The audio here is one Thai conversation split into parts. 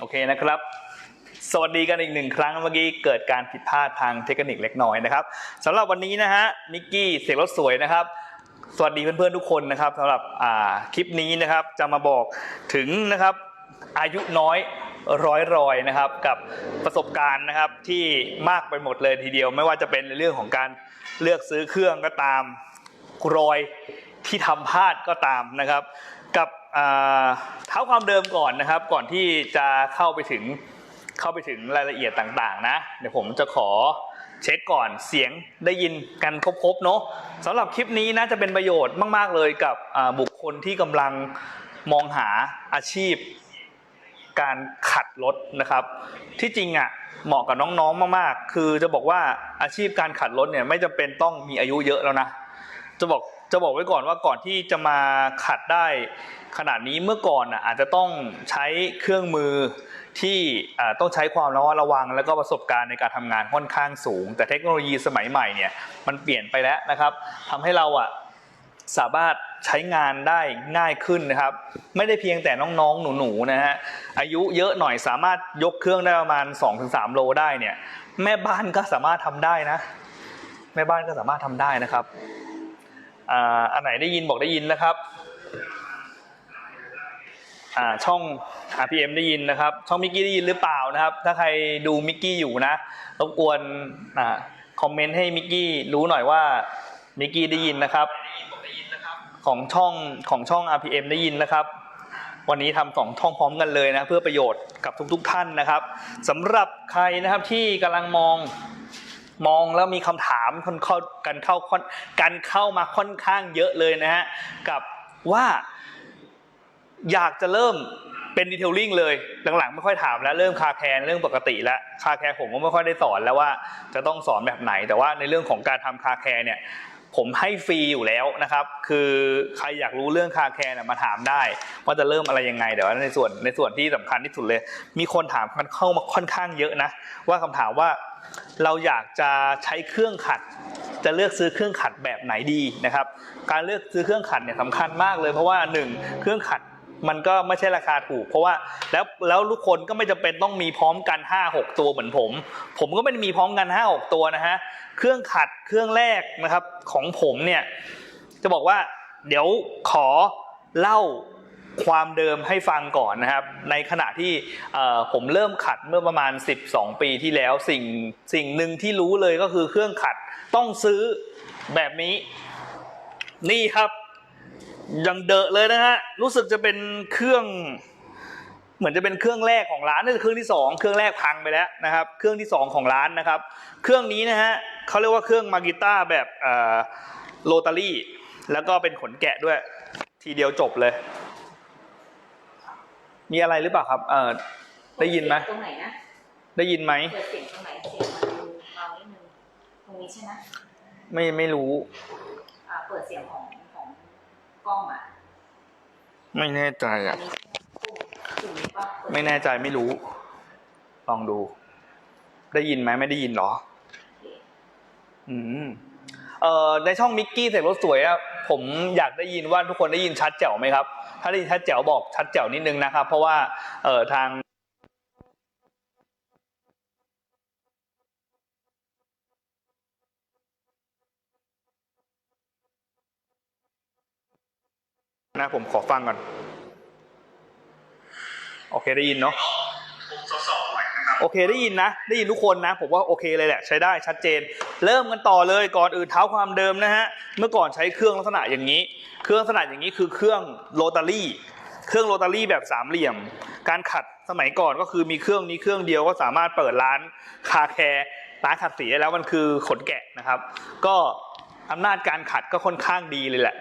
โอเคนะครับ สวัสดีกันอีกหนึ่งครั้งเมื่อกี้เกิดการผิดพลาดทางเทคนิคเล็กน้อยนะครับสำหรับวันนี้นะฮะนิกกี้เสียงรถสวยนะครับสวัสดีเพื่อนๆทุกคนนะครับสำหรับคลิปนี้นะครับจะมาบอกถึงนะครับอายุน้อยร้อยรอยนะครับกับประสบการณ์นะครับที่มากไปหมดเลยทีเดียว ไม่ว่าจะเป็นในเรื่องของการเลือกซื้อเครื่องก็ตามรอยที่ทำพลาดก็ตามนะครับ เท้าความเดิมก่อนนะครับ ก่อนที่จะเข้าไปถึงเข้าไปถึงรายละเอียดต่างๆ นะ เดี๋ยวผมจะขอเช็คก่อนเสียงได้ยินกันครบๆเนาะสำหรับคลิปนี้น่าจะเป็นประโยชน์มากๆเลยกับบุคคลที่กำลังมองหาอาชีพ การขัดรถนะครับ ที่จริงอะเหมาะกับน้องๆมากๆ คือจะบอกว่าอาชีพการขัดรถเนี่ยไม่จำเป็นต้องมีอายุเยอะแล้วนะ จะบอก จะบอกไว้ก่อนว่าก่อนที่จะมาขัดได้ขนาดนี้เมื่อก่อนอะอาจจะต้องใช้เครื่องมือที่ต้องใช้ความระมัดระวัง แล้วก็ประสบการณ์ในการทำงานค่อนข้างสูง แต่เทคโนโลยีสมัยใหม่เนี่ยมันเปลี่ยนไปแล้วนะครับทำให้เราอะสามารถใช้งานได้ง่ายขึ้นนะครับ ไม่ได้เพียงแต่น้องๆ หนูๆนะฮะอายุเยอะหน่อยสามารถยกเครื่องได้ประมาณ 2-3 โลได้เนี่ยแม่บ้านก็สามารถทำได้นะ แม่บ้านก็สามารถทำได้นะครับ อ่าอันไหนได้ยินบอกได้ยินนะครับอ่าช่อง RPM ได้ยินนะครับ ช่องมิกกี้ได้ยินหรือเปล่านะครับ ถ้าใครดูมิกกี้อยู่นะรบกวนอ่าคอมเมนต์ให้มิกกี้รู้หน่อยว่ามิกกี้ได้ยินนะครับ ของช่องของช่อง RPM ได้ยินนะครับ วันนี้ทำสองช่องพร้อมกันเลยนะ เพื่อประโยชน์กับทุกๆท่านนะครับสำหรับใครนะครับที่กำลังมอง มองแล้วมีคำถามคนเข้ากันเข้าคกันเข้ามาค่อนข้างเยอะเลยนะฮะกับว่าอยากจะเริ่มเป็นดีเทลลิ่งเลยหลังๆ ไม่ค่อยถามแล้วเริ่มคาแคร์เรื่องปกติแล้วคาแคร์ผมก็ไม่ค่อยได้สอนแล้วว่าจะต้องสอนแบบไหน แต่ว่าในเรื่องของการทำคาแคร์เนี่ย ผมให้ฟรีอยู่แล้วนะครับ คือใครอยากรู้เรื่องคาแคร์มาถามได้ ว่าจะเริ่มอะไรยังไงแต่ว่าในส่วนในส่วนที่สำคัญที่สุดเลย มีคนถามมันเข้ามาค่อนข้างเยอะนะ ว่าคำถามว่าเราอยากจะใช้เครื่องขัด จะเลือกซื้อเครื่องขัดแบบไหนดีนะครับ การเลือกซื้อเครื่องขัดเนี่ยสำคัญมากเลยเพราะว่าหนึ่งเครื่องขัด มันก็ไม่ใช่ราคาถูก เพราะว่าแล้วแล้วทุกคนก็ไม่จำเป็นต้องมีพร้อมกัน 5 6 ตัวเหมือนผม ผมก็ไม่ได้มีพร้อมกัน 5 6 ตัวนะฮะเครื่องขัดเครื่องแรกนะครับของผมเนี่ยจะบอกว่าเดี๋ยวขอเล่าความเดิมให้ฟังก่อนนะครับ ในขณะที่ผมเริ่มขัดเมื่อประมาณ 12 ปีที่แล้วสิ่งสิ่งหนึ่งที่รู้เลยก็คือเครื่องขัดต้องซื้อแบบนี้ นี่ครับ ยังเดอะเลยนะฮะ รู้สึกจะเป็นเครื่อง เหมือนจะเป็นเครื่องแรกของร้านนี่คือเครื่องที่สองเครื่องแรกพังไปแล้วนะครับ เครื่องที่สองของร้านนะครับ เครื่องนี้นะฮะเขาเรียกว่าเครื่องมากิต้าแบบโรตารี่ แล้วก็เป็นขนแกะด้วย ทีเดียวจบเลย มีอะไรหรือเปล่าครับ เออได้ยินไหมตรงไหนนะได้ยินไหมเปิดเสียงตรงไหนเสียงมันดูเบานิดนึงตรงนี้ใช่ไหมไม่ไม่รู้ อ่าเปิดเสียงของของ กล้องอะไม่แน่ใจอัอะนนี้ปุ่มนี้ปะเปิดไม่แน่ใจไม่รู้ ลองดู ได้ยินไหมไม่ได้ยินเหรอ อืมเอ่อในช่องมิกกี้เสร็จรถสวยอะผมอยากได้ยินว่าทุกคนได้ยินชัดแจ๋วไหมครับ ถ้าได้ยินชัดแจ๋วบอกชัดแจ๋วนิดนึงนะครับ เพราะว่าเอ่อทาง นะผมขอฟังก่อน โอเคได้ยินเนาะโอเคได้ยินนะ ได้ยินทุกคนนะ ผมว่าโอเคเลยแหละ ใช้ได้ชัดเจน เริ่มกันต่อเลยก่อนอื่นเท้าความเดิมนะฮะเมื่อก่อนใช้เครื่องลักษณะอย่างนี้ เครื่องลักษณะอย่างนี้คือเครื่องโรตารี่เครื่องโรตารี่แบบสามเหลี่ยม การขัดสมัยก่อนก็คือมีเครื่องนี้เครื่องเดียวก็สามารถเปิดร้านคาแคร์ร้านขัดสีได้แล้วมันคือขนแกะนะครับ ก็อำนาจการขัดก็ค่อนข้างดีเลยแหละ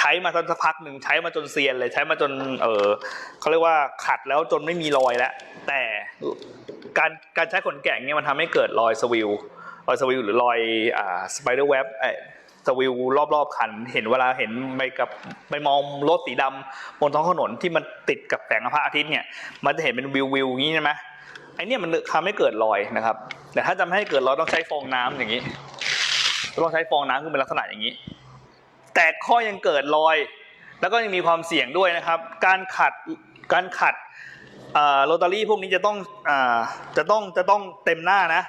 ใช้มาสักพักหนึ่งใช้มาจนเซียนเลยใช้มาจน เออเขาเรียกว่าขัดแล้วจนไม่มีรอยแล้ว แต่การการใช้ขนแกะเนี่ยมันทำให้เกิดรอยสวิลรอยสวิลหรือรอยอ่าสไปเดอร์เว็บไอสวิลรอบๆคัน เห็นเวลาเห็นไปกับไปมองรถสีดำบนท้องถนนที่มันติดกับแสงพระอาทิตย์เนี่ย มันจะเห็นเป็นวิววิวอย่างนี้ใช่ไหมไอเนี่ยมันทำให้เกิดรอยนะครับ แต่ถ้าจะไม่ให้เกิดรอยต้องใช้ฟองน้ำอย่างนี้ ต้องใช้ฟองน้ำคือเป็นลักษณะอย่างนี้ แต่ข้อยังเกิดรอย แล้วก็ยังมีความเสี่ยงด้วยนะครับ การขัดการขัดโรตารี่พวกนี้จะต้องอจะต้องจะต้องเต็มหน้านะ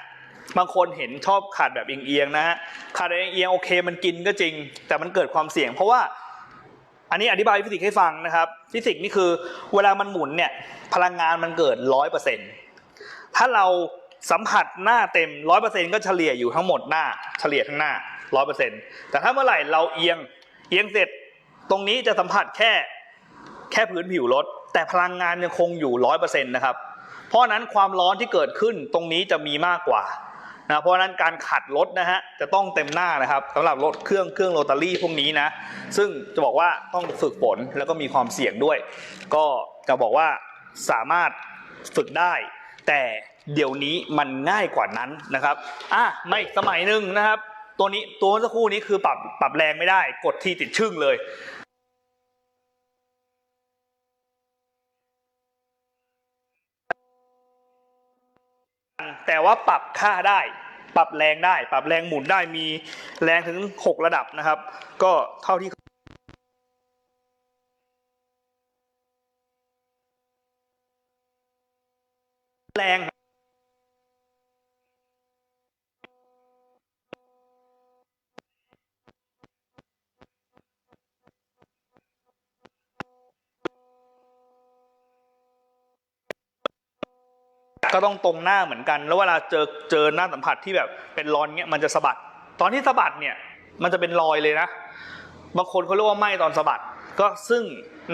บางคนเห็นชอบขาดแบบเอียงๆนะฮะขาดแบบเอียงๆโอเคมันกินก็จริง แต่มันเกิดความเสี่ยง เพราะว่าอันนี้อธิบายฟิสิกส์ให้ฟังนะครับ ฟิสิกส์นี่คือเวลามันหมุนเนี่ยพลังงานมันเกิดร้อยเปอร์เซ็นถ้าเราสัมผัสหน้าเต็มร้อยเปอร์เซ็นก็เฉลี่ยอยู่ทั้งหมดหน้า เฉลี่ยทั้งหน้า ร้อยเปอร์เซ็นต์แต่ถ้าเมื่อไหร่เราเอียงเอียงเสร็จตรงนี้จะสัมผัสแค่แค่พื้นผิวรถ แต่พลังงานยังคงอยู่ร้อยเปอร์เซ็นต์นะครับ เพราะนั้นความร้อนที่เกิดขึ้นตรงนี้จะมีมากกว่านะเพราะนั้นการขัดรถนะฮะจะต้องเต็มหน้านะครับสำหรับรถเครื่องเครื่องโรตารี่พวกนี้นะ ซึ่งจะบอกว่าต้องฝึกฝนแล้วก็มีความเสี่ยงด้วย ก็จะบอกว่าสามารถฝึกได้ แต่เดี๋ยวนี้มันง่ายกว่านั้นนะครับอะไม่สมัยหนึ่งนะครับ ตัวนี้ตัวเมื่อสักครู่นี้คือปรับปรับแรงไม่ได้ กดทีติดชึ่งเลยแต่ว่าปรับค่าได้ ปรับแรงได้ ปรับแรงหมุนได้มีแรงถึง 6 ระดับนะครับ ก็เท่าที่แรง ก็ ต้องตรงหน้าเหมือนกัน แล้วเวลาเจอเจอหน้าสัมผัสที่แบบเป็นรอนเงี้ยมันจะสะบัด ตอนที่สะบัดเนี่ยมันจะเป็นรอยเลยนะ บางคนเขาเรียกว่าไหม้ตอนสะบัด ก็ซึ่ง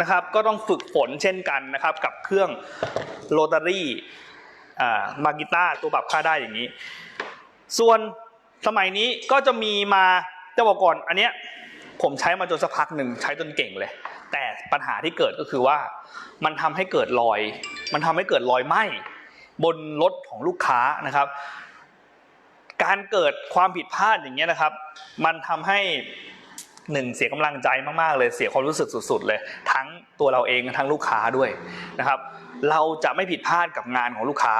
นะครับก็ต้องฝึกฝนเช่นกันนะครับ กับเครื่องโรตารี่อ่ามากิต้าตัวปรับค่าได้อย่างนี้ ส่วนสมัยนี้ก็จะมีมาจะบอกก่อนอันเนี้ยผมใช้มาจนสักพักหนึ่งใช้จนเก่งเลย แต่ปัญหาที่เกิดก็คือว่ามันทำให้เกิดรอย มันทำให้เกิดรอยไหม้ บนรถของลูกค้านะครับ การเกิดความผิดพลาดอย่างเงี้ยนะครับ มันทำให้หนึ่งเสียกำลังใจมากๆเลยเสียความรู้สึกสุด ๆ เลย ทั้งตัวเราเองทั้งลูกค้าด้วยนะครับ เราจะไม่ผิดพลาดกับงานของลูกค้า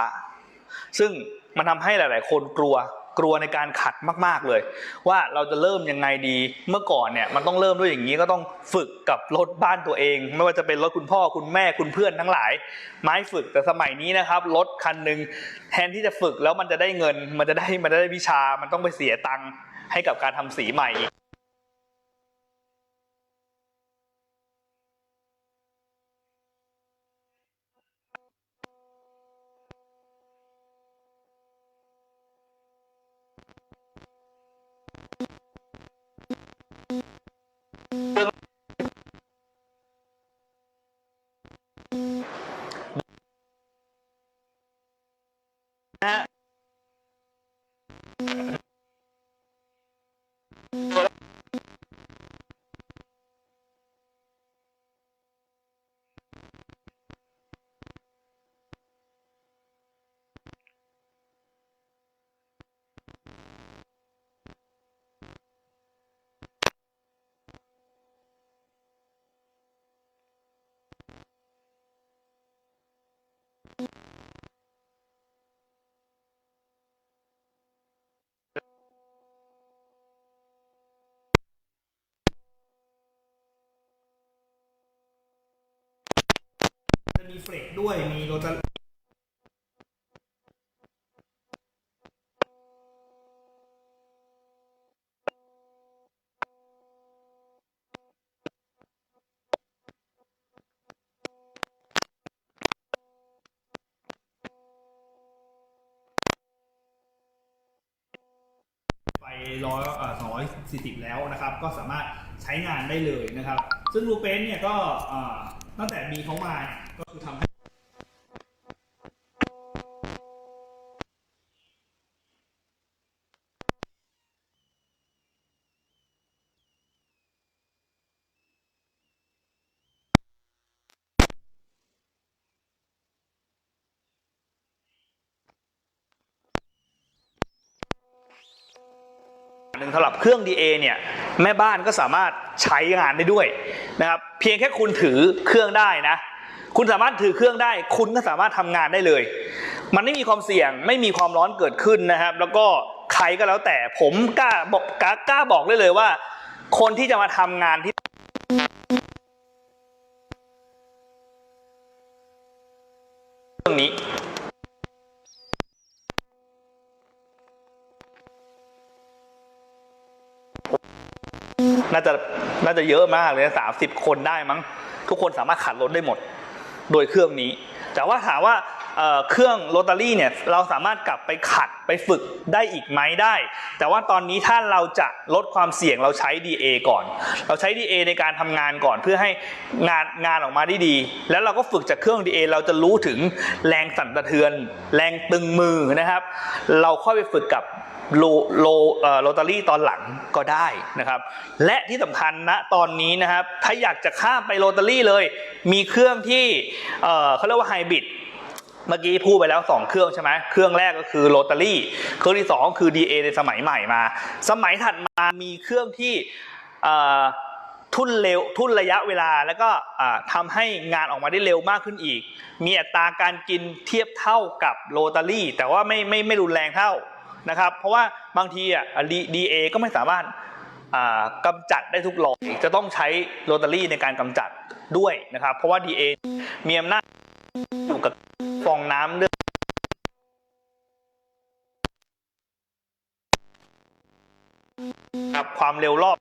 ซึ่งมันทำให้หลาย ๆ คนกลัว กลัวในการขัดมากๆเลย ว่าเราจะเริ่มยังไงดีเมื่อก่อนเนี่ยมันต้องเริ่มด้วยอย่างนี้ก็ต้องฝึกกับรถบ้านตัวเอง ไม่ว่าจะเป็นรถคุณพ่อคุณแม่คุณเพื่อนทั้งหลาย ไม้ฝึกแต่สมัยนี้นะครับรถคันหนึ่งแทนที่จะฝึกแล้วมันจะได้เงิน มันจะได้มันจะได้วิชามันต้องไปเสียตังค์ให้กับการทำสีใหม่อีก Hola. มีเฟรกด้วย มีโรตาไปร้อยสองร้อยสี่สิบแล้วนะครับ ก็สามารถใช้งานได้เลยนะครับ ซึ่งรูเปนเนี่ยก็ตั้งแต่มีเขามา เครื่อง DA เนี่ยแม่บ้านก็สามารถใช้งานได้ด้วยนะครับเพียงแค่คุณถือเครื่องได้นะ คุณสามารถถือเครื่องได้ คุณก็สามารถทำงานได้เลย มันไม่มีความเสี่ยงไม่มีความร้อนเกิดขึ้นนะครับ แล้วก็ใครก็แล้วแต่ผมกล้าบอกกล้ากล้าบอกได้เลยว่า คนที่จะมาทำงานที่อรื่องนี้ น่าจะน่าจะเยอะมากเลยสามสิบคนได้มั้ง ทุกคนสามารถขัดรถได้หมด โดยเครื่องนี้ แต่ว่าถามว่า เครื่องโรตารี่เนี่ยเราสามารถกลับไปขัดไปฝึกได้อีกไหมได้ แต่ว่าตอนนี้ถ้าเราจะลดความเสี่ยงเราใช้ DA ก่อน เราใช้ DA ในการทำงานก่อนเพื่อให้งานงานออกมาได้ดี แล้วเราก็ฝึกจากเครื่อง DA เราจะรู้ถึงแรงสั่นสะเทือน แรงตึงมือนะครับ เราค่อยไปฝึกกับโลโลเอโรตารี่ตอนหลังก็ได้นะครับ และที่สำคัญนะตอนนี้นะครับ ถ้าอยากจะข้ามไปโรตารี่เลย มีเครื่องที่เเขาเรียกว่าไฮบริด เมื่อกี้พูดไปแล้ว 2 เครื่องใช่ไหมเครื่องแรกก็คือโรตารี่เครื่องที่ 2 คือ DA ในสมัยใหม่มา สมัยถัดมามีเครื่องที่ทุ่นเร็วทุ่นระยะเวลาแล้วก็อ่าทำให้งานออกมาได้เร็วมากขึ้นอีก มีอัตราการกินเทียบเท่ากับโรตารี่ แต่ว่าไม่ไม่ไม่รุนแรงเท่านะครับ เพราะว่าบางทีอะดีเอก็ไม่สามารถอ่ากำจัดได้ทุกรอยจะต้องใช้โรตารี่ในการกำจัดด้วยนะครับ เพราะว่า DA มีอำนาจ อยู่กับฟองน้ำเรื่องครับความเร็วรอบ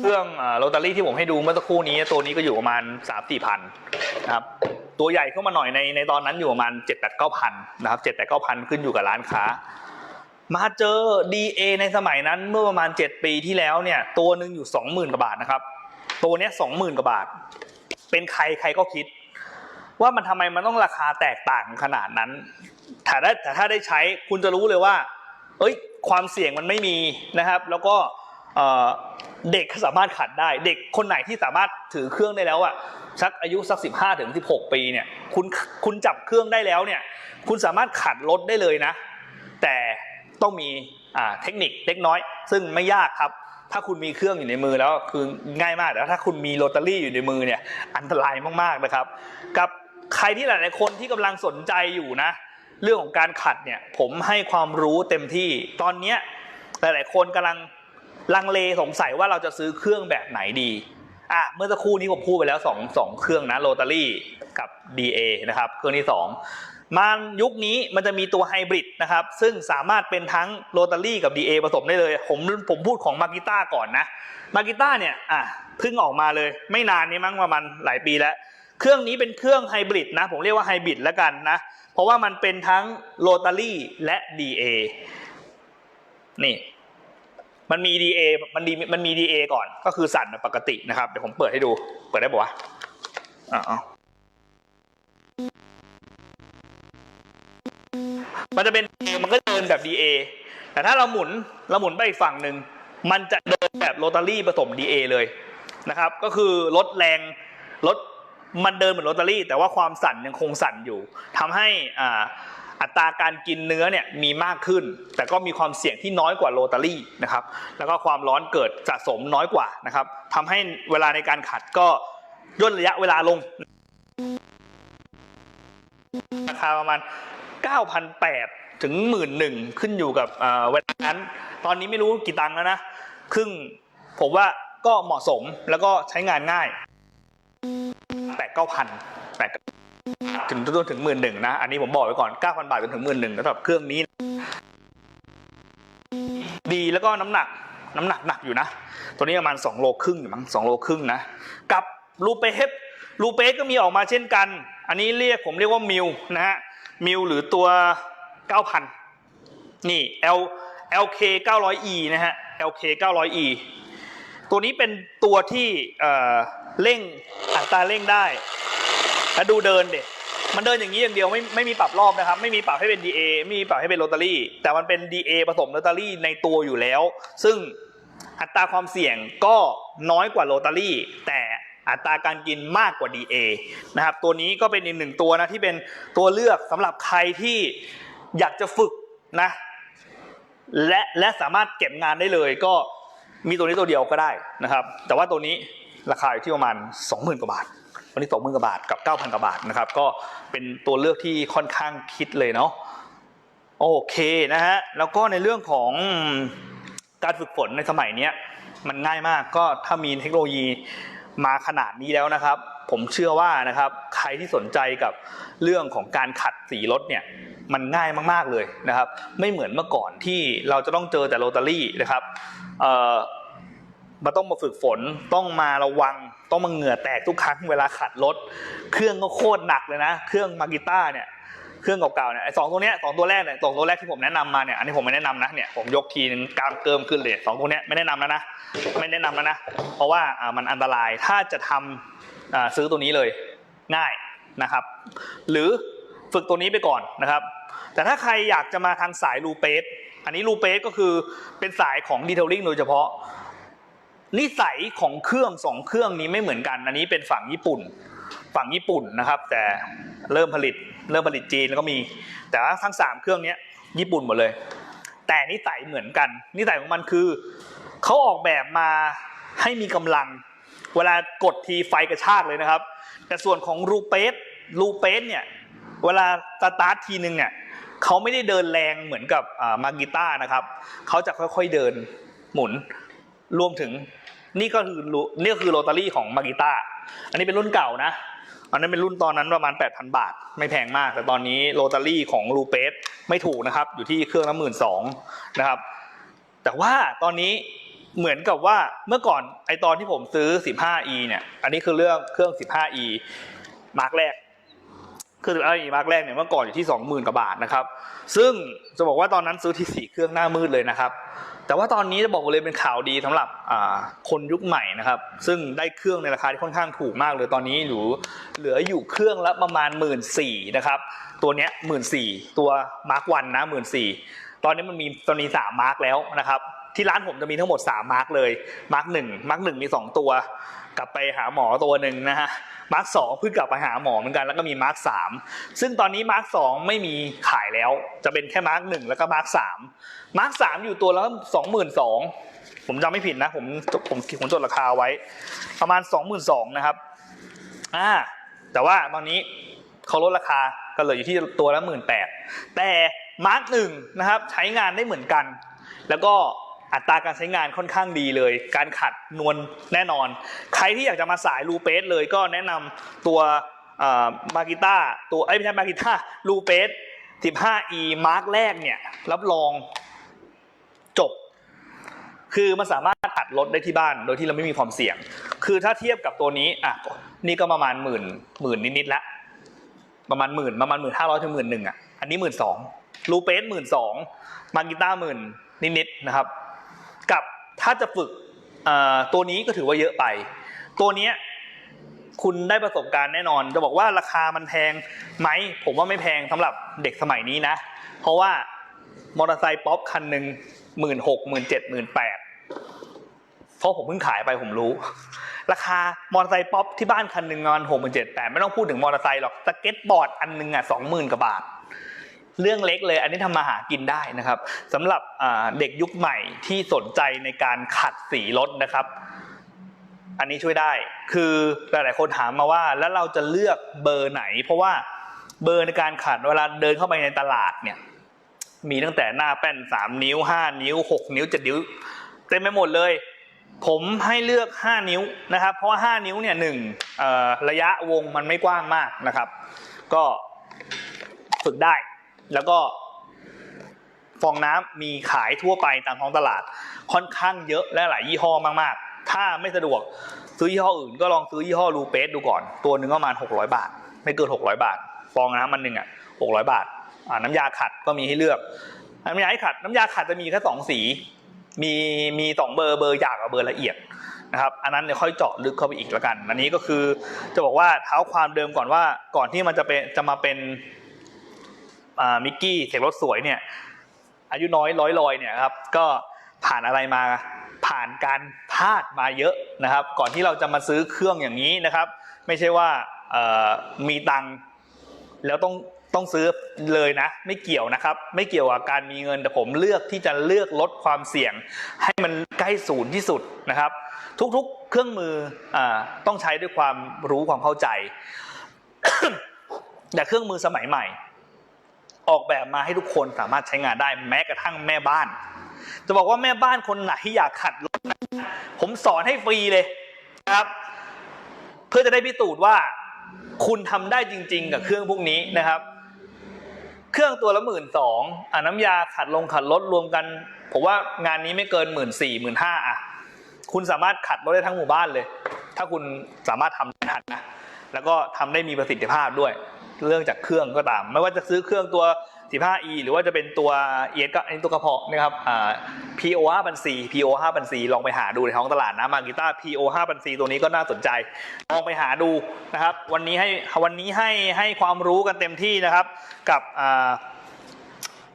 เครื่องโรตารี่ที่ผมให้ดูเมื่อสักครู่นี้ ตัวนี้ก็อยู่ประมาณสามสี่พันนะครับตัวใหญ่เข้ามาหน่อยในในตอนนั้นอยู่ประมาณเจ็ดแปดเก้าพันนะครับเจ็ดแปดเก้าพันขึ้นอยู่กับร้านค้า มาเจอ DA ในสมัยนั้นเมื่อประมาณ 7 ปีที่แล้วเนี่ย ตัวหนึ่งอยู่ 20,000กว่าบาทนะครับ ตัวเนี้ย20,000กว่าบาท เป็นใครใครก็คิด ว่ามันทำไมมันต้องราคาแตกต่างขนาดนั้นแต่ถ้าแต่ถ้าได้ใช้คุณจะรู้เลยว่า เอ้ย ความเสี่ยงมันไม่มีนะครับ แล้วก็เด็กสามารถขัดได้ เด็กคนไหนที่สามารถถือเครื่องได้แล้วอะสักอายุสักสิบห้าถึงสิบหกปีเนี่ยคุณคุณจับเครื่องได้แล้วเนี่ย คุณสามารถขัดรถได้เลยนะ แต่ต้องมีเทคนิคเล็กน้อย ซึ่งไม่ยากครับ ถ้าคุณมีเครื่องอยู่ในมือแล้วคือง่ายมากแต่ถ้าคุณมีโรตารี่อยู่ในมือเนี่ยอันตรายมากๆนะครับ กับใครที่หลายๆคนที่กำลังสนใจอยู่นะ เรื่องของการขัดเนี่ยผมให้ความรู้เต็มที่ตอนเนี้ยหลายๆ คนกำลังลังเลสงสัยว่าเราจะซื้อเครื่องแบบไหนดีอะเมื่อสักครู่นี้ผมพูดไปแล้วสองสองเครื่องนะโรตารี่กับ DA นะครับ เครื่องที่สอง มันยุคนี้มันจะมีตัวไฮบริดนะครับ ซึ่งสามารถเป็นทั้งโรตารี่กับ DA ผสมได้เลย ผมผมพูดของมากิต้าก่อนนะมากิต้าเนี่ยอะเพิ่งออกมาเลย ไม่นานนี้มั้งประมาณหลายปีแล้ว เครื่องนี้เป็นเครื่องไฮบริดนะ ผมเรียกว่าไฮบริดแล้วกันนะ เพราะว่ามันเป็นทั้งโรตารี่และ DA นี่มันมี DA มันดีมันมี DA ก่อนก็คือสั่นปกตินะครับ เดี๋ยวผมเปิดให้ดู เปิดได้ปะวะอ่า มันจะเป็นมันก็เดินแบบ DA แต่ถ้าเราหมุนเราหมุนไปอีกฝั่งหนึ่งมันจะเดินแบบโรตารี่ผสม DA เลยนะครับ ก็คือลดแรงลดมันเดินเหมือนโรตารี่ แต่ว่าความสั่นยังคงสั่นอยู่ทำให้อ่าอัตราการกินเนื้อเนี่ยมีมากขึ้น แต่ก็มีความเสี่ยงที่น้อยกว่าโรตารี่นะครับ แล้วก็ความร้อนเกิดสะสมน้อยกว่านะครับทำให้เวลาในการขัดก็ย่นระยะเวลาลงราคาประมาณ 9,800 ถึง 11,000 ขึ้นอยู่กับเวลานั้น ตอนนี้ไม่รู้กี่ตังค์แล้วนะ ครึ่งผมว่าก็เหมาะสมแล้วก็ใช้งานง่ายแปดเก้าพันแปดถึงต้นถึงหมื่นหนึ่งนะ อันนี้ผมบอกไว้ก่อนเก้าบาทจนถึงหมื่นหนึ่งสำหรับเครื่องนี้ ดีแล้วก็น้ำหนักน้ำหนักหนักอยู่นะ ตัวนี้ประมาณสองโลครึ่งอยู่มั้งสโลครึ่งนะ กับลูเปเฮปลูเปก็มีออกมาเช่นกัน อันนี้เรียกผมเรียกว่ามิวนะฮะ มิวหรือตัวเก้าพันนี่ L LK 900E นะฮะ LK 900E ตัวนี้เป็นตัวที่เอ่อเร่งอัตราเร่งได้ แล้วดูเดินเด็มันเดินอย่างนี้อย่างเดียวไม่ไม่มีปรับรอบนะครับ ไม่มีปรับให้เป็น DA ไม่มีปรับให้เป็นโรตารี่ แต่มันเป็น DA ผสมโรตารี่ในตัวอยู่แล้ว ซึ่งอัตราความเสี่ยงก็น้อยกว่าโรตารี่ แต่ อัตราการกินมากกว่า DA นะครับตัวนี้ก็เป็นอีกหนึ่งตัวนะที่เป็นตัวเลือกสำหรับใครที่อยากจะฝึกนะและและสามารถเก็บงานได้เลยก็มีตัวนี้ตัวเดียวก็ได้นะครับ แต่ว่าตัวนี้ราคาอยู่ที่ประมาณ 20,000กว่าบาทวันนี้20,000กว่าบาทกับ 9,000กว่าบาทนะครับก็เป็นตัวเลือกที่ค่อนข้างคิดเลยเนาะโอเคนะฮะแล้วก็ในเรื่องของการฝึกฝนในสมัยนี้มันง่ายมากก็ถ้ามีเทคโนโลยี มาขนาดนี้แล้วนะครับ ผมเชื่อว่านะครับใครที่สนใจกับเรื่องของการขัดสีรถเนี่ยมันง่ายมากๆเลยนะครับ ไม่เหมือนเมื่อก่อนที่เราจะต้องเจอแต่โรตารี่นะครับเออมาต้องมาฝึกฝนต้องมาระวัง ต้องมาเหงื่อแตกทุกครั้งเวลาขัดรถ เครื่องก็โคตรหนักเลยนะ เครื่องมากิต้าเนี่ย เครื่องเก่าๆเนี่ยไอ้สองตัวเนี้ยสองตัวแรกเนี่ยสองตัวแรกที่ผมแนะนำมาเนี่ยอันนี้ผมไม่แนะนำนะเนี่ยผมยกทีนึงกลามเกิมขึ้นเลยสองตัวเนี้ยไม่แนะนำแล้วนะไม่แนะนำแล้วนะเพราะว่าอ่ามันอันตรายถ้าจะทำอ่าซื้อตัวนี้เลยง่ายนะครับ หรือฝึกตัวนี้ไปก่อนนะครับ แต่ถ้าใครอยากจะมาทางสายลูเปสอันนี้ลูเปสก็คือเป็นสายของดีเทลลิ่งโดยเฉพาะนิสัยของเครื่องสองเครื่องนี้ไม่เหมือนกัน อันนี้เป็นฝั่งญี่ปุ่น ฝั่งญี่ปุ่นนะครับ แต่เริ่มผลิต เริ่มผลิตจีนแล้วก็มี แต่ว่าทั้งสามเครื่องนี้ญี่ปุ่นหมดเลย แต่นิสัยเหมือนกันนิสัยของมันคือเขาออกแบบมาให้มีกำลัง เวลากดทีไฟกระชากเลยนะครับ แต่ส่วนของรูเปสรูเปสเนี่ยเวลาสตาร์ททีนึงเนี่ยเขาไม่ได้เดินแรงเหมือนกับมากิต้านะครับเขาจะค่อยๆเดินหมุนรวมถึงนี่ก็คือนี่ก็คือโรตารี่ของมากิต้าอันนี้เป็นรุ่นเก่านะ อันนั้นเป็นรุ่นตอนนั้นประมาณ 8,000 บาท ไม่แพงมาก แต่ตอนนี้โรตารี่ของลูเปสไม่ถูกนะครับ อยู่ที่เครื่องละหมื่นสองนะครับ แต่ว่าตอนนี้เหมือนกับว่าเมื่อก่อนไอตอนที่ผมซื้อ 15e เนี่ย อันนี้คือเรื่องเครื่อง 15e มาร์กแรกคือ 15e มาร์กแรกเนี่ยเมื่อก่อนอยู่ที่ 20,000กว่าบาทนะครับ ซึ่งจะบอกว่าตอนนั้นซื้อที่สี่เครื่องหน้ามืดเลยนะครับ แต่ว่าตอนนี้จะบอกเลยเป็นข่าวดีสำหรับคนยุคใหม่นะครับ ซึ่งได้เครื่องในราคาที่ค่อนข้างถูกมากเลยตอนนี้หรือเหลืออยู่เครื่องละประมาณ 1 4ื่นนะครับ ตัวเนี้ยหมื่นสี่ตัวมาร์กวันนะหมื่นสี่ตอนนี้มันมีตอนนี้สามมาร์กแล้วนะครับ ที่ร้านผมจะมีทั้งหมด 3 มาร์กเลยมาร์กหนึ่งมาร์กหนึ่งมีสองตัว กลับไปหาหมอตัวหนึ่งนะฮะ มาร์กสองเพิ่งกลับไปหาหมอเหมือนกันแล้วก็มีมาร์กสามซึ่งตอนนี้มาร์กสองไม่มีขายแล้ว จะเป็นแค่มาร์กหนึ่งแล้วก็มาร์กสามมาร์กสามอยู่ตัวละสองหมื่นสองผมจำไม่ผิดนะผมผมผมจดราคาไว้ ประมาณสองหมื่นสองนะครับอ่าแต่ว่าตอนนี้เขาลดราคาก็เหลืออยู่ที่ตัวละหมื่นแปดแต่มาร์กหนึ่งนะครับใช้งานได้เหมือนกัน แล้วก็ อัตราการใช้งานค่อนข้างดีเลย การขัดนวลแน่นอน ใครที่อยากจะมาสายลูเปสเลยก็แนะนำตัวมากิต้าตัวไอ้ไม่ใช่มากิต้าลูเปส 15e มาร์กแรกเนี่ย รับรองจบ คือมันสามารถขัดรถได้ที่บ้าน โดยที่เราไม่มีความเสี่ยง คือถ้าเทียบกับตัวนี้อะนี่ก็ประมาณหมื่นหมื่นนิดๆละประมาณหมื่นประมาณหมื่นห้าร้อยถึงหมื่นหนึ่งอะอันนี้หมื่นสองลูเปสหมื่นสองมากิต้าหมื่นนิดๆนะครับ ถ้าจะฝึกตัวนี้ก็ถือว่าเยอะไป ตัวเนี้ยคุณได้ประสบการณ์แน่นอน จะบอกว่าราคามันแพงไหม ผมว่าไม่แพงสำหรับเด็กสมัยนี้นะ เพราะว่ามอเตอร์ไซค์ป๊อปคันหนึ่งหมื่นหกหมื่นเจ็ดหมื่นแปดเพราะผมเพิ่งขายไปผมรู้ ราคามอเตอร์ไซค์ป๊อปที่บ้านคันหนึ่งประมาณหกหมื่นเจ็ดแต่ไม่ต้องพูดถึงมอเตอร์ไซค์หรอกสเก็ตบอร์ดอันหนึ่งอะสองหมื่นกว่าบาท เรื่องเล็กเลย อันนี้ทำมาหากินได้นะครับสำหรับเด็กยุคใหม่ที่สนใจในการขัดสีรถนะครับ อันนี้ช่วยได้ คือหลายๆคนถามมาว่า แล้วเราจะเลือกเบอร์ไหน เพราะว่าเบอร์ในการขัดเวลาเดินเข้าไปในตลาดเนี่ยมีตั้งแต่หน้าแป้นสามนิ้วห้านิ้วหกนิ้วเจ็ดนิ้ว เต็มไปหมดเลย ผมให้เลือกห้านิ้วนะครับ เพราะว่าห้านิ้วเนี่ยหนึ่งระยะวงมันไม่กว้างมากนะครับ ก็ฝึกได้ แล้วก็ฟองน้ำมีขายทั่วไปตามท้องตลาด ค่อนข้างเยอะและหลายยี่ห้อมากๆ ถ้าไม่สะดวกซื้อยี่ห้ออื่นก็ลองซื้อยี่ห้อลูเปสดูก่อน ตัวหนึ่งประมาณ 600 บาท ไม่เกิน 600 บาท ฟองน้ำมันหนึ่งอะ600 บาทอ่าน้ำยาขัดก็มีให้เลือกน้ำยาขัด น้ำยาขัดจะมีแค่สองสี มีมีสองเบอร์เบอร์หยาบกับเบอร์ละเอียดนะครับ อันนั้นเดี๋ยวค่อยเจาะลึกเข้าไปอีกแล้วกัน อันนี้ก็คือจะบอกว่าเท้าความเดิมก่อนว่าก่อนที่มันจะเป็นจะมาเป็น มิกกี้เสกรถสวยเนี่ยอายุน้อยร้อยลอยเนี่ยครับก็ผ่านอะไรมาผ่านการพลาดมาเยอะนะครับ ก่อนที่เราจะมาซื้อเครื่องอย่างนี้นะครับ ไม่ใช่ว่ามีตังค์แล้วต้องต้องซื้อเลยนะ ไม่เกี่ยวนะครับ ไม่เกี่ยวกับการมีเงินแต่ผมเลือกที่จะเลือกลดความเสี่ยง ให้มันใกล้ศูนย์ที่สุดนะครับ ทุกๆเครื่องมืออต้องใช้ด้วยความรู้ความเข้าใจ แต่เครื่องมือสมัยใหม่ ออกแบบมาให้ทุกคนสามารถใช้งานได้แม้กระทั่งแม่บ้าน จะบอกว่าแม่บ้านคนไหนอยากขัดรถนะผมสอนให้ฟรีเลยครับ เพื่อจะได้พิสูจน์ว่า คุณทำได้จริง ๆ กับเครื่องพวกนี้นะครับ เครื่องตัวละหมื่นสองอะน้ำยาขัดลงขัดรถรวมกันผมว่างานนี้ไม่เกินหมื่นสี่หมื่นห้าอะคุณสามารถขัดรถได้ทั้งหมู่บ้านเลย ถ้าคุณสามารถทำได้ทันนะแล้วก็ทำได้มีประสิทธิภาพด้วย เรื่องจากเครื่องก็ตาม ไม่ว่าจะซื้อเครื่องตัว 15e หรือว่าจะเป็นตัว ES ก็อันนี้ตัวกระเพาะนะครับอ่า PO 5 0 0 PO 5 0 0ลองไปหาดูในท้องตลาดนะมากิต้า PO 5 0 0ตัวนี้ก็น่าสนใจ ลองไปหาดูนะครับ วันนี้ให้วันนี้ให้ให้ความรู้กันเต็มที่นะครับ กับอ่า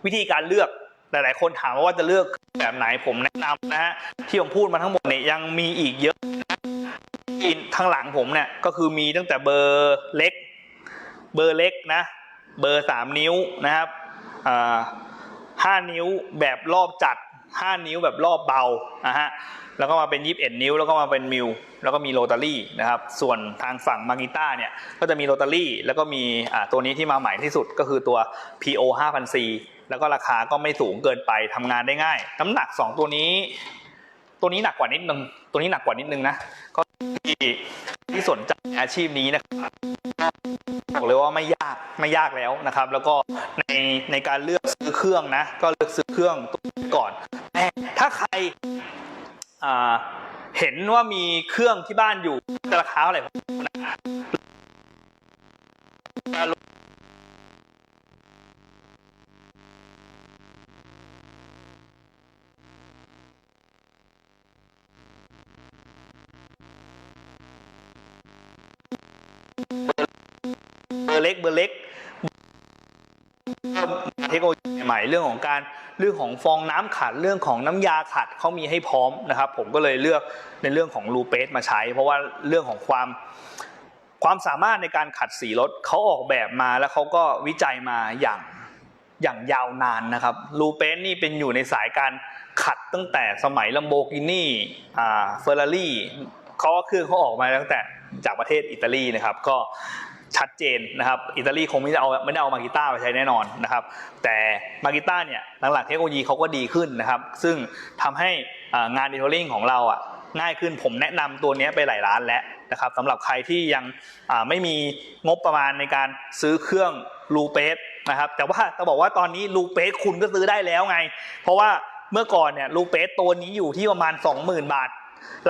วิธีการเลือกหลาย ๆ คนถามว่าจะเลือกแบบไหนผมแนะนำนะฮะที่ผมพูดมาทั้งหมดเนี่ยยังมีอีกเยอะนะที่ข้งหลังผมเนี่ยก็คือมีตั้งแต่เบอร์เล็ก เบอร์เล็กนะ เบอร์สามนิ้วนะครับห้านิ้วแบบรอบจัดห้านิ้วแบบรอบเบานะฮะแล้วก็มาเป็นยี่สิบเอ็ดนิ้ว แล้วก็มาเป็นมิลแล้วก็มีโรตารี่นะครับ ส่วนทางฝั่งมากิต้าเนี่ยก็จะมีโรตารี่แล้วก็มีตัวนี้ที่มาใหม่ที่สุดก็คือตัว PO 5000C แล้วก็ราคาก็ไม่สูงเกินไปทำงานได้ง่าย น้ำหนักสองตัวนี้ ตัวนี้หนักกว่านิดนึง ตัวนี้หนักกว่านิดนึงนะก็ ที่ที่สนใจอาชีพนี้นะครับบอกเลยว่าไม่ยากไม่ยากแล้วนะครับ แล้วก็ในในการเลือกซื้อเครื่องนะ ก็เลือกซื้อเครื่องก่อนแต่ถ้าใครเห็นว่ามีเครื่องที่บ้านอยู่ราคาเท่าไหร่ เบอร์เล็กเบอร์เล็กเทคโนโลยีใหม่เรื่องของการเรื่องของฟองน้ำขัดเรื่องของน้ำยาขัดเขามีให้พร้อมนะครับ ผมก็เลยเลือกในเรื่องของลูเปสมาใช้ เพราะว่าเรื่องของความความสามารถในการขัดสีรถเขาออกแบบมาแล้วเขาก็วิจัยมาอย่างอย่างยาวนานนะครับลูเปสนี่เป็นอยู่ในสายการขัดตั้งแต่สมัยลัมโบกินี่อ่าเฟอร์รารี่เขาก็เครื่องเขาออกมาตั้งแต่จากประเทศอิตาลีนะครับ ก็ ชัดเจนนะครับอิตาลีคงไม่ได้เอาไม่ได้เอามากิต้าไปใช้แน่นอนนะครับแต่มากิต้าเนี่ยหลังๆเทคโนโลยีเขาก็ดีขึ้นนะครับซึ่งทำให้งานดีเทลลิ่งของเราอะง่ายขึ้นผมแนะนำตัวนี้ไปหลายร้านแล้วนะครับสำหรับใครที่ยังไม่มีงบประมาณในการซื้อเครื่องลูเปสนะครับแต่ว่าต้องบอกว่าตอนนี้ลูเปสคุณก็ซื้อได้แล้วไง เพราะว่าเมื่อก่อนเนี่ยลูเปสตัวนี้อยู่ที่ประมาณ 20,000 บาท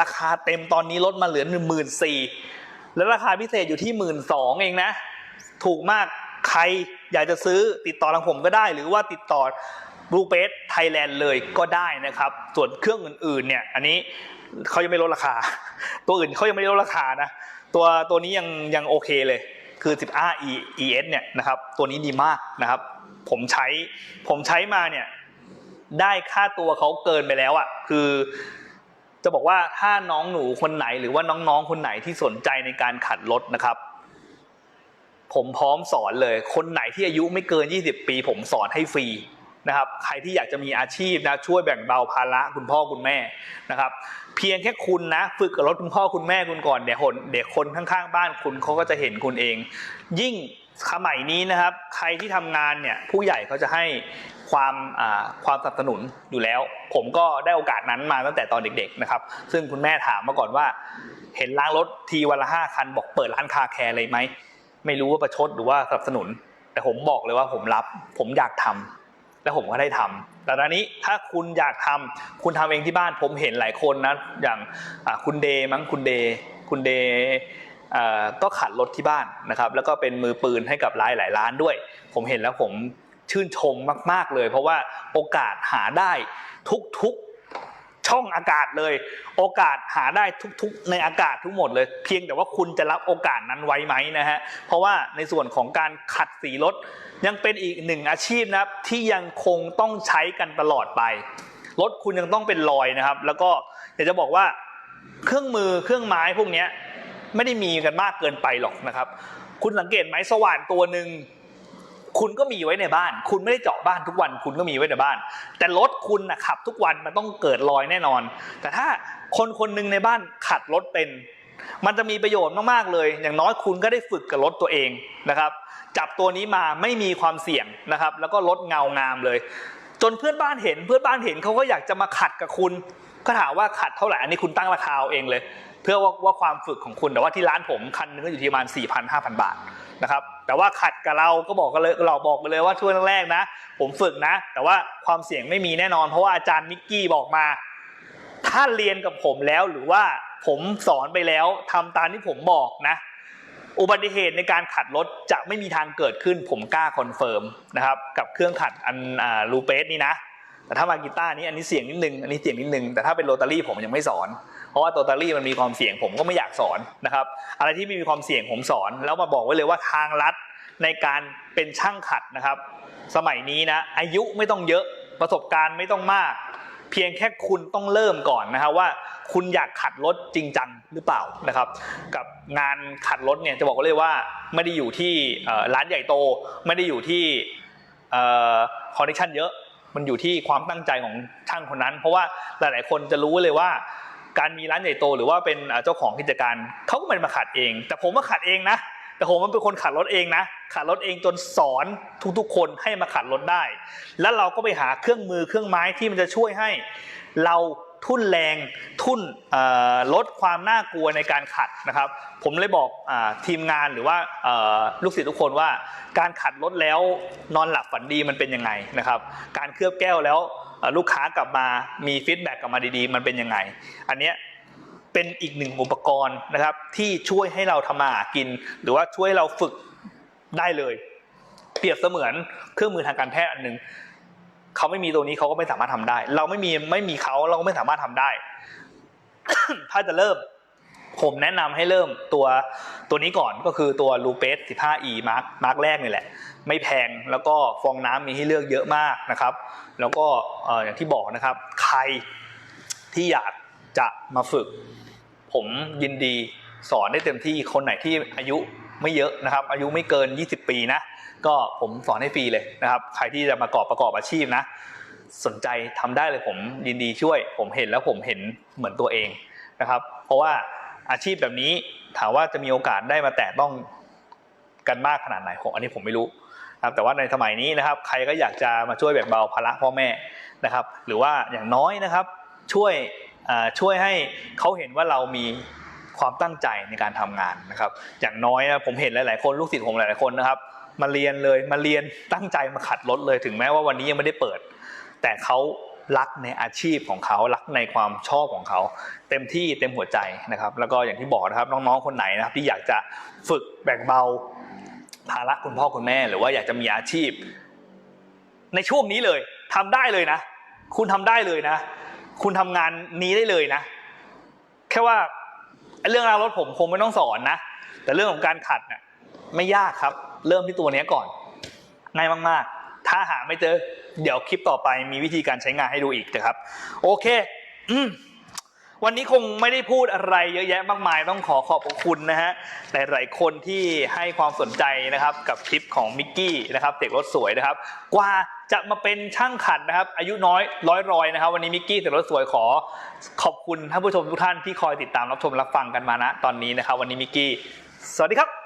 ราคาเต็มตอนนี้ลดมาเหลือ 14,000 แล้วราคาพิเศษอยู่ที่หมื่นสองเองนะ ถูกมากใครอยากจะซื้อติดต่อทางผมก็ได้ หรือว่าติดต่อบูเ a สไทยแลนด์เลยก็ได้นะครับ ส่วนเครื่องอื่นๆเนี่ยอันนี้เขายังไม่ลดราคา ตัวอื่นเขายังไม่ลดราคานะ ตัวตัวนี้ยังยังโอเคเลย คือ15 E ES เนี่ยนะครับ ตัวนี้ดีมากนะครับ ผมใช้ผมใช้มาเนี่ยได้ค่าตัวเขาเกินไปแล้วอะ่ะ คือ จะบอกว่าถ้าน้องหนูคนไหนหรือว่าน้องๆคนไหนที่สนใจในการขัดรถนะครับ ผมพร้อมสอนเลย คนไหนที่อายุไม่เกิน 20 ปี ผมสอนให้ฟรีนะครับ ใครที่อยากจะมีอาชีพนะช่วยแบ่งเบาภาระคุณพ่อคุณแม่นะครับ เพียงแค่คุณนะ ฝึกกับรถคุณพ่อคุณแม่คุณก่อนเดี๋ยวคนเดี๋ยวคนข้างๆ บ้านคุณเขาก็จะเห็นคุณเอง ยิ่งสมัยนี้นะครับ ใครที่ทำงานเนี่ยผู้ใหญ่เขาจะให้ ความความสนับสนุนอยู่แล้ว ผมก็ได้โอกาสนั้นมาตั้งแต่ตอนเด็กๆนะครับซึ่งคุณแม่ถามมาก่อนว่า เห็นล้างรถทีวันละห้าคัน บอกเปิดร้านคาแคร์เลยไหมไม่รู้ว่าประชดหรือว่าสนับสนุน แต่ผมบอกเลยว่าผมรับ ผมอยากทำและผมก็ได้ทำแต่ตอนนี้ถ้าคุณอยากทำคุณทำเองที่บ้านผมเห็นหลายคนนะอย่างคุณเดมั้งคุณเดคุณเดก็ขัดรถที่บ้านนะครับ แล้วก็เป็นมือปืนให้กับร้านหลายร้านด้วย ผมเห็นแล้วผม ชื่นชมมาก ๆ เลย เพราะว่าโอกาสหาได้ทุก ๆ ช่องอากาศเลย โอกาสหาได้ทุก ๆ ในอากาศทั้งหมดเลย เพียงแต่ว่าคุณจะรับโอกาสนั้นไว้ไหมนะฮะ เพราะว่าในส่วนของการขัดสีรถยังเป็นอีกหนึ่งอาชีพนะครับที่ยังคงต้องใช้กันตลอดไปรถคุณยังต้องเป็นรอยนะครับ แล้วก็อยากจะบอกว่าเครื่องมือเครื่องไม้พวกนี้ไม่ได้มีกันมากเกินไปหรอกนะครับ คุณสังเกตไหมสว่านตัวหนึ่ง คุณก็มีไว้ในบ้าน คุณไม่ได้เจาะบ้านทุกวัน คุณก็มีไว้ในบ้าน แต่รถคุณนะขับ ทุกวันมันต้องเกิดรอยแน่นอน แต่ถ้าคนคนหนึ่งในบ้านขัดรถเป็น มันจะมีประโยชน์มากๆเลย อย่างน้อยคุณก็ได้ฝึกกับรถตัวเองนะครับ จับตัวนี้มาไม่มีความเสี่ยงนะครับ แล้วก็ลดเงางามเลย จนเพื่อนบ้านเห็นเพื่อนบ้านเห็นเขาก็อยากจะมาขัดกับคุณ ก็ถามว่าขัดเท่าไหร่อันนี้คุณตั้งราคาเอาเองเลย เพื่อว่าว่าความฝึกของคุณแต่ว่าที่ร้านผมคันหนึงก็อยู่ที่ประมาณ4 0 0 0 5,000 บาท นะครับแต่ว่าขัดกับเราก็บอกกันเลยเราบอกกันเลยว่าช่วงแรกๆนะ ผมฝึกนะ แต่ว่าความเสี่ยงไม่มีแน่นอน เพราะว่าอาจารย์มิกกี้บอกมา ถ้าเรียนกับผมแล้วหรือว่าผมสอนไปแล้วทำตามที่ผมบอกนะอุบัติเหตุในการขัดรถจะไม่มีทางเกิดขึ้นผมกล้าคอนเฟิร์มนะครับกับเครื่องขัดอันลูเปสนี่นะ แต่ถ้ามากีตาร์นี้อันนี้เสี่ยงนิดนึงอันนี้เสี่ยงนิดนึงแต่ถ้าเป็นโรตารี่ผมยังไม่สอน เพราะว่าโรตารี่มันมีความเสี่ยงผมก็ไม่อยากสอนนะครับ อะไรที่ไม่มีความเสี่ยงผมสอน แล้วมาบอกไว้เลยว่าทางลัดในการเป็นช่างขัดนะครับ สมัยนี้นะอายุไม่ต้องเยอะประสบการณ์ไม่ต้องมาก เพียงแค่คุณต้องเริ่มก่อนนะครับว่าคุณอยากขัดรถจริงจังหรือเปล่านะครับ กับงานขัดรถเนี่ยจะบอกเลยว่าไม่ได้อยู่ที่ร้านใหญ่โต ไม่ได้อยู่ที่คอนเนคชั่นเยอะมันอยู่ที่ความตั้งใจของช่างคนนั้น เพราะว่าหลาย ๆ คนจะรู้เลยว่า การมีร้านใหญ่โตหรือว่าเป็นเจ้าของกิจการเขาก็ไม่ได้มาขัดเอง แต่ผมมาขัดเองนะ แต่ผมมันเป็นคนขัดรถเองนะ ขัดรถเองจนสอนทุกๆ คนให้มาขัดรถได้ แล้วเราก็ไปหาเครื่องมือเครื่องไม้ที่มันจะช่วยให้เรา ทุ่นแรงทุ่นลดความน่ากลัวในการขัดนะครับ ผมเลยบอกอทีมงานหรือว่าลูกศิษย์ทุกคนว่า การขัดรถแล้วนอนหลับฝันดีมันเป็นยังไงนะครับ การเคลือบแก้วแล้วลูกค้ากลับมามีฟีดแบ็กกลับมาดีๆ มันเป็นยังไง อันเนี้ยเป็นอีกหนึ่งอุปกรณ์นะครับ ที่ช่วยให้เราทำมาหากิน หรือว่าช่วยเราฝึกได้เลย เปรียบเสมือนเครื่องมือทางการแพทย์อันหนึ่ง เขาไม่มีตัวนี้เขาก็ไม่สามารถทำได้ เราไม่มีไม่มีเขาเราก็ไม่สามารถทำได้ ถ้าจะเริ่ม ผมแนะนำให้เริ่มตัวตัวนี้ก่อนก็คือตัว l u p e s 15e Mark Mark แรกนี่แหละ ไม่แพงแล้วก็ฟองน้ำมีให้เลือกเยอะมากนะครับ แล้วก็อย่างที่บอกนะครับ ใครที่อยากจะมาฝึก ผมยินดีสอนได้เต็มที่คนไหนที่อายุ ไม่เยอะนะครับ อายุไม่เกิน 20 ปีนะ ก็ผมสอนให้ฟรีเลยนะครับ ใครที่จะมากอบประกอบอาชีพนะ สนใจทำได้เลยผมยินดีช่วย ผมเห็นแล้วผมเห็นเหมือนตัวเองนะครับ เพราะว่าอาชีพแบบนี้ถามว่าจะมีโอกาสได้มาแตะต้องกันมากขนาดไหนผมอันนี้ผมไม่รู้ครับแต่ว่าในสมัยนี้นะครับ ใครก็อยากจะมาช่วยแบ่งเบาภาระพ่อแม่นะครับ หรือว่าอย่างน้อยนะครับช่วยช่วยให้เขาเห็นว่าเรามี ความตั้งใจในการทำงานนะครับ อย่างน้อยนะผมเห็นหลาย ๆ คนลูกศิษย์ผมหลาย ๆ คนนะครับ มาเรียนเลยมาเรียนตั้งใจมาขัดรถเลยถึงแม้ว่าวันนี้ยังไม่ได้เปิด แต่เขารักในอาชีพของเขารักในความชอบของเขา เต็มที่เต็มหัวใจนะครับ แล้วก็อย่างที่บอกนะครับน้องๆคนไหนนะครับ ที่อยากจะฝึกแบ่งเบาภาระคุณพ่อคุณแม่ หรือว่าอยากจะมีอาชีพ ในช่วงนี้เลยทำได้เลยนะ คุณทำได้เลยนะ คุณทำงานนี้ได้เลยนะ แค่ว่า เรื่องราวรถผมคงไม่ต้องสอนนะ แต่เรื่องของการขัดเนี่ยไม่ยากครับ เริ่มที่ตัวนี้ก่อน ง่ายมากๆ ถ้าหาไม่เจอ เดี๋ยวคลิปต่อไปมีวิธีการใช้งานให้ดูอีกนะครับ โอเค อืม วันนี้คงไม่ได้พูดอะไรเยอะแยะมากมายต้องขอขอบคุณนะฮะหลายๆคนที่ให้ความสนใจนะครับกับคลิปของมิกกี้นะครับเด็กรถสวยนะครับ กว่าจะมาเป็นช่างขัดนะครับ อายุน้อยร้อยรอยนะครับ วันนี้มิกกี้เด็กรถสวยขอขอบคุณท่านผู้ชมทุกท่านที่คอยติดตามรับชมรับฟังกันมานะตอนนี้นะครับ วันนี้มิกกี้สวัสดีครับ